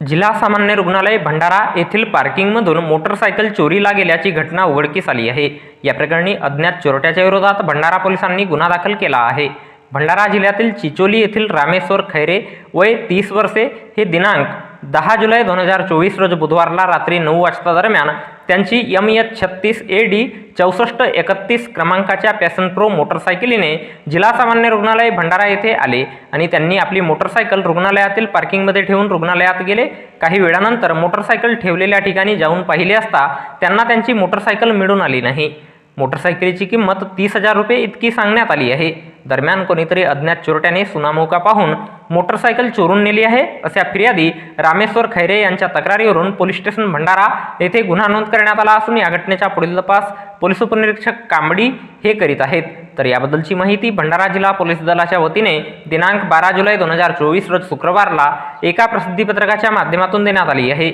जिल्हा सामान्य रुग्णालय भंडारा येथील पार्किंगमधून मोटरसायकल चोरीला गेल्याची घटना उघडकीस आली आहे. या प्रकरणी अज्ञात चोरट्याच्या विरोधात भंडारा पोलिसांनी गुन्हा दाखल केला आहे. भंडारा जिल्ह्यातील चिचोली येथील रामेश्वर खैरे वय तीस वर्षे हे दिनांक दहा जुलै दोन हजार चोवीस रोज बुधवारला रात्री नऊ वाजता दरम्यान त्यांची यम एच छत्तीस ए डी चौसष्ट एकतीस क्रमांकाच्या पॅशन प्रो मोटरसायकलीने जिल्हा सामान्य रुग्णालय भंडारा येथे आले आणि त्यांनी आपली मोटरसायकल रुग्णालयातील पार्किंगमध्ये ठेवून रुग्णालयात गेले. काही वेळानंतर मोटरसायकल ठेवलेल्या ठिकाणी जाऊन पाहिले असता त्यांना त्यांची मोटरसायकल मिळून आली नाही. मोटरसायकलीची किंमत तीस हजार रुपये इतकी सांगण्यात आली आहे. दरम्यान कोणीतरी अज्ञात चोरट्याने सुनामुका पाहून मोटरसायकल चोरून नेली आहे अशा फिर्यादी रामेश्वर खैरे यांच्या तक्रारीवरून पोलीस स्टेशन भंडारा येथे गुन्हा नोंद करण्यात आला असून या घटनेचा पुढील तपास पोलीस उपनिरीक्षक कांबडी हे करीत आहेत. तर याबद्दलची माहिती भंडारा जिल्हा पोलीस दलाच्या वतीने दिनांक बारा जुलै दोन हजार चोवीस रोज शुक्रवारला एका प्रसिद्धीपत्रकाच्या माध्यमातून देण्यात आली आहे.